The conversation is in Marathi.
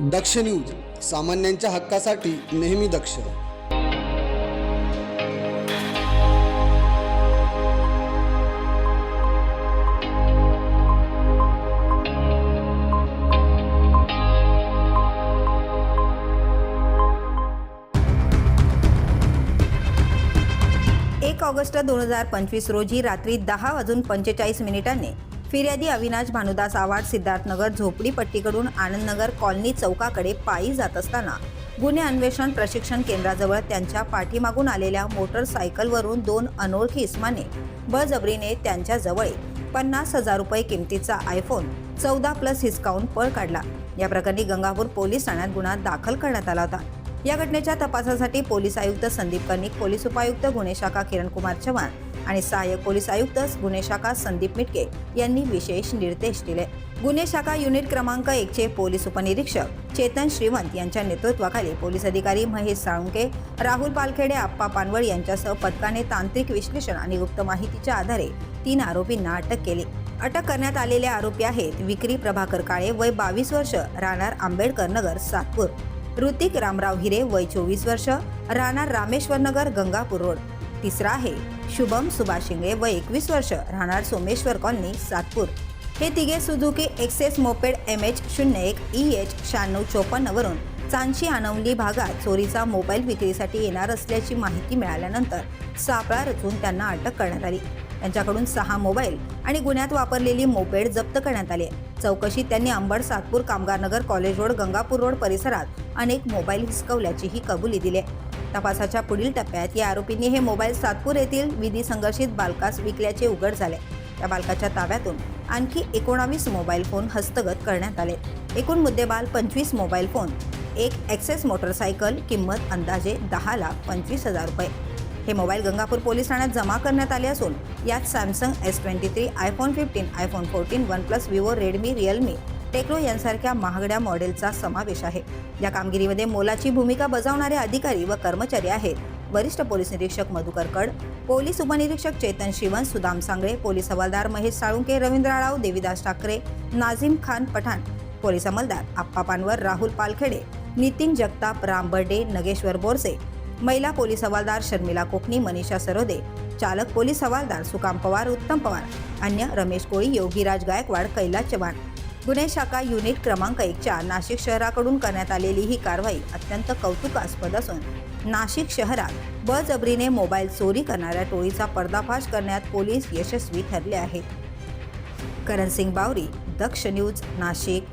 दक्ष न्यूज सामान्यांच्या हक्कासाठी नेहमी दक्ष. एक ऑगस्ट दोन हजार पंचवीस रोजी रात्री दहा वाजून पंचेचाळीस मिनिटांनी फिर्यादी अविनाश भानुदास आवाड सिद्धार्थनगर झोपडीपट्टीकडून आनंदनगर कॉलनी चौकाकडे पायी जात असताना गुन्हे अन्वेषण प्रशिक्षण केंद्राजवळ त्यांच्या पाठीमागून आलेल्या मोटरसायकलवरून दोन अनोळखी इस्माने बळजबरीने त्यांच्याजवळ पन्नास हजार रुपये किमतीचा आयफोन चौदा प्लस हिसकावून पळ काढला. या प्रकरणी गंगापूर पोलीस ठाण्यात गुन्हा दाखल करण्यात आला होता. या घटनेच्या तपासासाठी पोलीस आयुक्त संदीप कर्णिक पोलीस उपायुक्त गुन्हे शाखा किरणकुमार चव्हाण आणि सहाय्यक पोलीस आयुक्त गुन्हे शाखा संदीप मिटके यांनी विशेष निर्देश दिले. गुन्हे शाखा युनिट क्रमांक एकचे पोलीस उपनिरीक्षक चेतन श्रीवंत यांच्या नेतृत्वाखाली पोलीस अधिकारी महेश साळुंके राहुल पालखेडे आप्पा पानवळ यांच्यासह पथकाने तांत्रिक विश्लेषण आणि गुप्त माहितीच्या आधारे तीन आरोपींना अटक केली. अटक करण्यात आलेले आरोपी आहेत विक्री प्रभाकर काळे वय बावीस वर्ष राहणार आंबेडकर नगर सातपूर. ऋतिक रामराव हिरे वय चोवीस वर्ष राहणार रामेश्वर नगर गंगापूर रोड. तिसरा आहे. शुभम सुभाष शिंगे व एकवीस वर्ष राहणार सोमेश्वर कॉलनी सातपूर. हे तिघे Suzuki access moped M H शून्य एक ई एच शहाण्णव चोपन्नवरून चांची आनवली भागात चोरीचा मोबाईल विक्रीसाठी येणार असल्याची माहिती मिळाल्यानंतर सापळा रचून त्यांना अटक करण्यात आली. त्यांच्याकडून सहा मोबाईल आणि गुन्ह्यात वापरलेली मोपेड जप्त करण्यात आली. चौकशीत त्यांनी Ambad Satpur Kamgarnagar college road Gangapur road परिसरात अनेक मोबाईल हिसकवल्याचीही कबुली दिली आहे. तपासाच्या पुढील टप्प्यात या आरोपींनी हे मोबाईल सातपूर येथील विधी संघर्षित बालकास विकल्याचे उघड झाले. त्या बालकाच्या ताब्यातून आणखी एकोणावीस मोबाईल फोन हस्तगत करण्यात आले. एकूण मुद्देबाल पंचवीस मोबाईल फोन एक एक्सेस मोटरसायकल किंमत अंदाजे दहा लाख पंचवीस हजार रुपये. हे मोबाईल गंगापूर पोलीस ठाण्यात जमा करण्यात आले असून यात Samsung S twenty three iPhone fifteen iPhone fourteen one plus Vivo Redmi Realme Tecno यांसारख्या महागड्या मॉडेलचा समावेश आहे. या कामगिरीमध्ये मोलाची भूमिका बजावणारे अधिकारी व कर्मचारी आहेत. वरिष्ठ पोलीस निरीक्षक मधुकर कड पोलीस उपनिरीक्षक चेतन शिवन सुदाम सांगळे पोलीस हवालदार महेश साळुंके रवींद्र आळाव देविदास ठाकरे नाझीम खान पठाण पोलीस अंमलदार आप्पा पानवर राहुल पालखेडे नितीन जगताप राम बर्डे नगेश्वर बोरसे महिला पोलीस हवालदार शर्मिला कोकणी मनीषा सरोदे चालक पोलीस हवालदार सुकाम पवार उत्तम पवार अन्य रमेश कोळी योगीराज गायकवाड कैलास चव्हाण गुन्हे शाखा युनिट क्रमांक एकच्या नाशिक शहराकडून करण्यात आलेली ही कारवाई अत्यंत कौतुकास्पद असून नाशिक शहरात बळजबरीने मोबाईल चोरी करणाऱ्या टोळीचा पर्दाफाश करण्यात पोलीस यशस्वी ठरले आहेत. करण सिंग बावरी दक्ष न्यूज नाशिक.